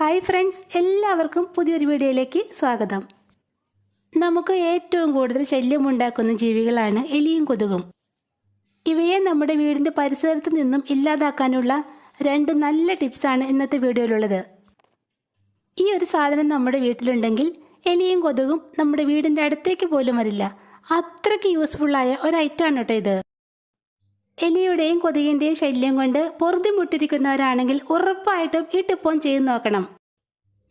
Hi friends എല്ലാവർക്കും പുതിയൊരു വീഡിയോയിലേക്ക് സ്വാഗതം. നമുക്ക് ഏറ്റവും കൂടുതൽ ശല്യമുണ്ടാക്കുന്ന ജീവികളാണ് എലിയും കൊതുകും. ഇവയെ നമ്മുടെ വീടിന്റെ പരിസരത്ത് നിന്നും ഇല്ലാതാക്കാനുള്ള രണ്ട് നല്ല ടിപ്സാണ് ഇന്നത്തെ വീഡിയോയിലുള്ളത്. ഈ ഒരു സാധനം നമ്മുടെ വീട്ടിലുണ്ടെങ്കിൽ എലിയും കൊതുകും നമ്മുടെ വീടിന്റെ അടുത്തേക്ക് പോലും വരില്ല. അത്രയ്ക്ക് യൂസ്ഫുള്ളായ ഒരു ഐറ്റമാണ് കേട്ടോ ഇത്. എലിയുടെയും കൊതുകിന്റെയും ശല്യം കൊണ്ട് പൊറുതിമുട്ടിരിക്കുന്നവരാണെങ്കിൽ ഉറപ്പായിട്ടും ഈ ടിപ്പ് ചെയ്തു ചെയ്ത് നോക്കണം.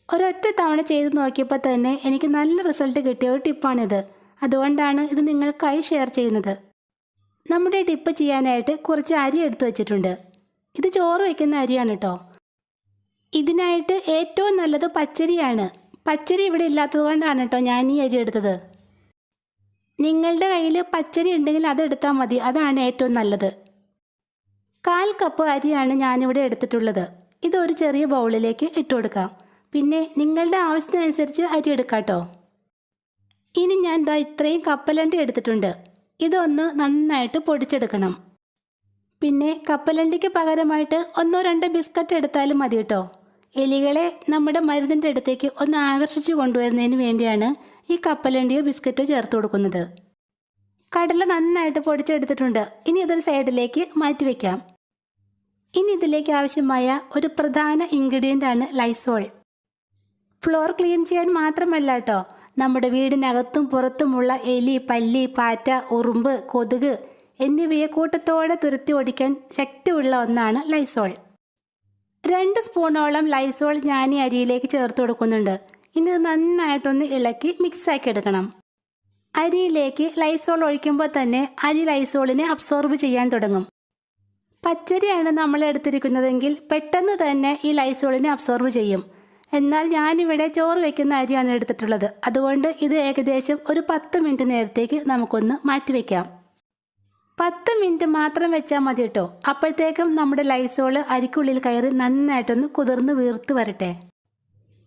ഒരൊറ്റ തവണ ചെയ്തു നോക്കിയപ്പോൾ തന്നെ എനിക്ക് നല്ല റിസൾട്ട് കിട്ടിയ ഒരു ടിപ്പാണിത്. അതുകൊണ്ടാണ് ഇത് നിങ്ങൾക്കായി ഷെയർ ചെയ്യുന്നത്. നമ്മുടെ ടിപ്പ് ചെയ്യാനായിട്ട് കുറച്ച് അരി എടുത്തു വച്ചിട്ടുണ്ട്. ഇത് ചോറ് വയ്ക്കുന്ന അരിയാണ് കേട്ടോ ഇതിനായിട്ട് ഏറ്റവും നല്ലത് പച്ചരിയാണ്. പച്ചരി ഇവിടെ ഇല്ലാത്തത് കൊണ്ടാണ് കേട്ടോ ഞാൻ ഈ അരി എടുത്തത്. നിങ്ങളുടെ കയ്യിൽ പച്ചരി ഉണ്ടെങ്കിൽ അത് എടുത്താൽ മതി. അതാണ് ഏറ്റവും നല്ലത്. കാൽ കപ്പ് അരിയാണ് ഞാനിവിടെ എടുത്തിട്ടുള്ളത്. ഇത് ഒരു ചെറിയ ബൗളിലേക്ക് ഇട്ട് കൊടുക്കാം. പിന്നെ നിങ്ങളുടെ ആവശ്യത്തിനനുസരിച്ച് അരി എടുക്കാട്ടോ. കേട്ടോ ഇനി ഞാൻ ദാ ഇത്രയും കപ്പലണ്ടി എടുത്തിട്ടുണ്ട്. ഇതൊന്ന് നന്നായിട്ട് പൊടിച്ചെടുക്കണം. പിന്നെ കപ്പലണ്ടിക്ക് പകരമായിട്ട് ഒന്നോ രണ്ടോ ബിസ്ക്കറ്റ് എടുത്താലും മതി കേട്ടോ എലികളെ നമ്മുടെ മരുന്നിന്റെ അടുത്തേക്ക് ഒന്ന് ആകർഷിച്ചു കൊണ്ടുവരുന്നതിന് വേണ്ടിയാണ് ഈ കപ്പലണ്ടിയോ ബിസ്ക്കറ്റോ ചേർത്ത് കൊടുക്കുന്നത്. കടല നന്നായിട്ട് പൊടിച്ചെടുത്തിട്ടുണ്ട്. ഇനി ഇതൊരു സൈഡിലേക്ക് മാറ്റി വയ്ക്കാം ഇനി ഇതിലേക്ക് ആവശ്യമായ ഒരു പ്രധാന ഇൻഗ്രീഡിയന്റ് ആണ് ലൈസോൾ ഫ്ലോർ ക്ലീൻ ചെയ്യാൻ മാത്രമല്ല കേട്ടോ നമ്മുടെ വീടിനകത്തും പുറത്തുമുള്ള എലി പല്ലി പാറ്റ ഉറുമ്പ് കൊതുക് എന്നിവയെ കൂട്ടത്തോടെ തുരത്തി ഓടിക്കാൻ ശക്തിയുള്ള ഒന്നാണ് ലൈസോൾ രണ്ട് സ്പൂണോളം ലൈസോൾ ഞാൻ അരിയിലേക്ക് ചേർത്ത് കൊടുക്കുന്നുണ്ട്. ഇനി ഇത് നന്നായിട്ടൊന്ന് ഇളക്കി മിക്സാക്കി എടുക്കണം. അരിയിലേക്ക് ലൈസോൾ ഒഴിക്കുമ്പോൾ തന്നെ അരി ലൈസോളിനെ അബ്സോർബ് ചെയ്യാൻ തുടങ്ങും. പച്ചരിയാണ് നമ്മൾ എടുത്തിരിക്കുന്നതെങ്കിൽ പെട്ടെന്ന് തന്നെ ഈ ലൈസോളിനെ അബ്സോർബ് ചെയ്യും. എന്നാൽ ഞാനിവിടെ ചോറ് വെക്കുന്ന അരിയാണ് എടുത്തിട്ടുള്ളത്. അതുകൊണ്ട് ഇത് ഏകദേശം ഒരു പത്ത് മിനിറ്റ് നേരത്തേക്ക് നമുക്കൊന്ന് മാറ്റിവെക്കാം. പത്ത് മിനിറ്റ് മാത്രം വെച്ചാൽ മതി കേട്ടോ. അപ്പോഴത്തേക്കും നമ്മുടെ ലൈസോൾ അരിക്കുള്ളിൽ കയറി നന്നായിട്ടൊന്ന് കുതിർന്ന് വീർത്ത് വരട്ടെ.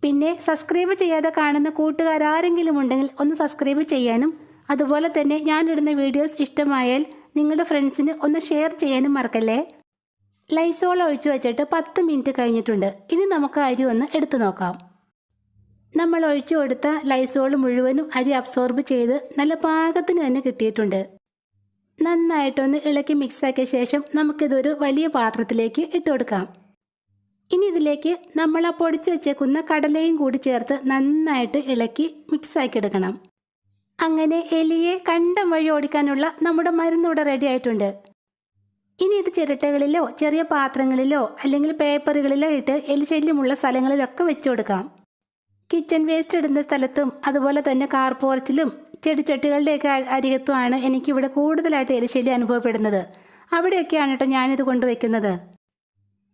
പിന്നെ സബ്സ്ക്രൈബ് ചെയ്യാതെ കാണുന്ന കൂട്ടുകാരാരെങ്കിലും ഉണ്ടെങ്കിൽ ഒന്ന് സബ്സ്ക്രൈബ് ചെയ്യാനും അതുപോലെ തന്നെ ഞാനിടുന്ന വീഡിയോസ് ഇഷ്ടമായാൽ നിങ്ങളുടെ ഫ്രണ്ട്സിന് ഒന്ന് ഷെയർ ചെയ്യാനും മറക്കല്ലേ? ലൈസോൾ ഒഴിച്ചു വെച്ചിട്ട് പത്ത് മിനിറ്റ് കഴിഞ്ഞിട്ടുണ്ട്. ഇനി നമുക്ക് അരി ഒന്ന് എടുത്തു നോക്കാം. നമ്മൾ ഒഴിച്ചു കൊടുത്ത ലൈസോൾ മുഴുവനും അരി അബ്സോർബ് ചെയ്ത് നല്ല പാകത്തിന് തന്നെ കിട്ടിയിട്ടുണ്ട്. നന്നായിട്ടൊന്ന് ഇളക്കി മിക്സാക്കിയ ശേഷം നമുക്കിതൊരു വലിയ പാത്രത്തിലേക്ക് ഇട്ട് കൊടുക്കാം. ഇനി ഇതിലേക്ക് നമ്മൾ ആ പൊടിച്ചു വെച്ചേക്കുന്ന കടലയും കൂടി ചേർത്ത് നന്നായിട്ട് ഇളക്കി മിക്സാക്കി എടുക്കണം. അങ്ങനെ എലിയെ കണ്ടം വഴി ഓടിക്കാനുള്ള നമ്മുടെ മരുന്ന് ഇവിടെ റെഡി ആയിട്ടുണ്ട്. ഇനി ഇത് ചിരട്ടകളിലോ ചെറിയ പാത്രങ്ങളിലോ അല്ലെങ്കിൽ പേപ്പറുകളിലോ ഇട്ട് എലി ശല്യമുള്ള സ്ഥലങ്ങളിലൊക്കെ വെച്ചു കൊടുക്കാം. കിച്ചൺ വേസ്റ്റ് ഇടുന്ന സ്ഥലത്തും അതുപോലെ തന്നെ കാർ പോർച്ചിലും ചെടിച്ചട്ടികളുടെയൊക്കെ അരികത്തുമാണ് എനിക്കിവിടെ കൂടുതലായിട്ട് എലിശല്യം അനുഭവപ്പെടുന്നത്. അവിടെയൊക്കെയാണ് കേട്ടോ ഞാനിത് കൊണ്ടുവയ്ക്കുന്നത്.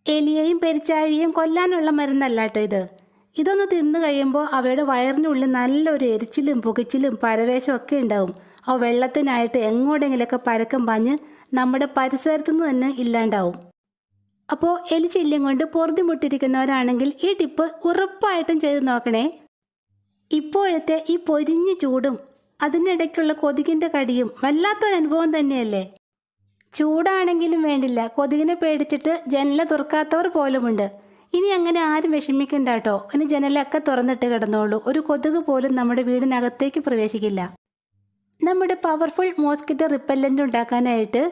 എലിയെയും പെരിച്ചാഴിയും കൊല്ലാനുള്ള മരുന്നല്ല കേട്ടോ ഇത്. ഇതൊന്ന് തിന്നു കഴിയുമ്പോൾ അവയുടെ വയറിനുള്ളിൽ നല്ലൊരു എരിച്ചിലും പുകച്ചിലും പരവേശം ഒക്കെ ഉണ്ടാവും. ആ വെള്ളത്തിനായിട്ട് എങ്ങോട്ടെങ്കിലൊക്കെ പരക്കം പാഞ്ഞ് നമ്മുടെ പരിസരത്തു നിന്ന് തന്നെ ഇല്ലാണ്ടാവും. അപ്പോൾ എലിശല്യം കൊണ്ട് പൊറുതിമുട്ടിരിക്കുന്നവരാണെങ്കിൽ ഈ ടിപ്പ് ഉറപ്പായിട്ടും ചെയ്ത് നോക്കണേ. ഇപ്പോഴത്തെ ഈ പൊരിഞ്ഞ ചൂടും അതിനിടയ്ക്കുള്ള കൊതുകിന്റെ കടിയും വല്ലാത്തൊരു അനുഭവം തന്നെയല്ലേ? ചൂടാണെങ്കിലും വേണ്ടില്ല. കൊതുകിനെ പേടിച്ചിട്ട് ജനല തുറക്കാത്തവർ പോലുമുണ്ട്. ഇനി അങ്ങനെ ആരും വിഷമിക്കണ്ട കേട്ടോ. ഇനി ജനലൊക്കെ തുറന്നിട്ട് കിടന്നോളൂ. ഒരു കൊതുക് പോലും നമ്മുടെ വീടിനകത്തേക്ക് പ്രവേശിക്കില്ല. നമ്മുടെ പവർഫുൾ മോസ്കിറ്റോ റിപ്പല്ലന്റ് ഉണ്ടാക്കാനായിട്ട്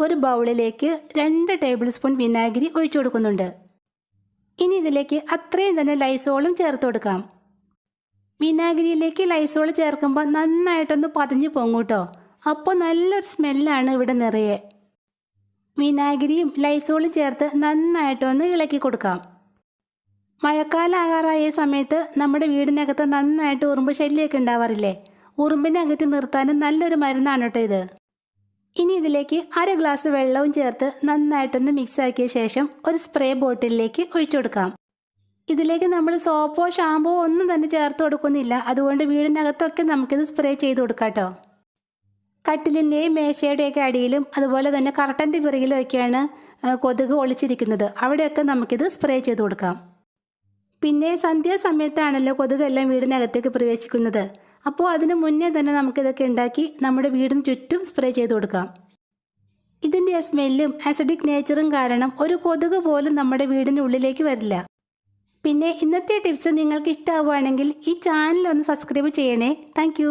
ഒരു ബൗളിലേക്ക് രണ്ട് ടേബിൾ സ്പൂൺ വിനാഗിരി ഒഴിച്ചു കൊടുക്കുന്നുണ്ട്. ഇനി ഇതിലേക്ക് അത്രയും തന്നെ ലൈസോളും ചേർത്ത് കൊടുക്കാം. വിനാഗിരിയിലേക്ക് ലൈസോൾ ചേർക്കുമ്പോൾ നന്നായിട്ടൊന്ന് പതിഞ്ഞു കേട്ടോ അപ്പോൾ നല്ലൊരു സ്മെല്ലാണ് ഇവിടെ നിറയെ. വിനാഗിരിയും ലൈസോളും ചേർത്ത് നന്നായിട്ടൊന്ന് ഇളക്കി കൊടുക്കാം. മഴക്കാലാകാറായ സമയത്ത് നമ്മുടെ വീടിനകത്ത് നന്നായിട്ട് ഉറുമ്പ് ശല്യമൊക്കെ ഉണ്ടാവാറില്ലേ? ഉറുമ്പിനെ അകറ്റി നിർത്താനും നല്ലൊരു മരുന്നാണ് കേട്ടോ ഇത്. ഇനി ഇതിലേക്ക് അര ഗ്ലാസ് വെള്ളവും ചേർത്ത് നന്നായിട്ടൊന്ന് മിക്സാക്കിയ ശേഷം ഒരു സ്പ്രേ ബോട്ടിലിലേക്ക് ഒഴിച്ചു കൊടുക്കാം. ഇതിലേക്ക് നമ്മൾ സോപ്പോ ഷാമ്പോ ഒന്നും തന്നെ ചേർത്ത് കൊടുക്കുന്നില്ല. അതുകൊണ്ട് വീടിനകത്തൊക്കെ നമുക്കിത് സ്പ്രേ ചെയ്ത് കൊടുക്കാം കേട്ടോ. കട്ടിലിന്റെയും മേശയുടെയൊക്കെ അടിയിലും അതുപോലെ തന്നെ കർട്ടന്റെ പിറകിലും ഒക്കെയാണ് കൊതുക് ഒളിച്ചിരിക്കുന്നത്. അവിടെയൊക്കെ നമുക്കിത് സ്പ്രേ ചെയ്ത് കൊടുക്കാം. പിന്നെ സന്ധ്യാസമയത്താണല്ലോ കൊതുകെല്ലാം വീടിനകത്തേക്ക് പ്രവേശിക്കുന്നത്. അപ്പോൾ അതിന് മുന്നേ തന്നെ നമുക്കിതൊക്കെ ഉണ്ടാക്കി നമ്മുടെ വീടിന് ചുറ്റും സ്പ്രേ ചെയ്ത് കൊടുക്കാം. ഇതിന്റെ സ്മെല്ലും ആസിഡിക് നേച്ചറും കാരണം ഒരു കൊതുക് പോലും നമ്മുടെ വീടിന്റെ ഉള്ളിലേക്ക് വരില്ല. പിന്നെ ഇന്നത്തെ ടിപ്സ് നിങ്ങൾക്ക് ഇഷ്ടമാവുകയാണെങ്കിൽ ഈ ചാനൽ ഒന്ന് സബ്സ്ക്രൈബ് ചെയ്യണേ താങ്ക്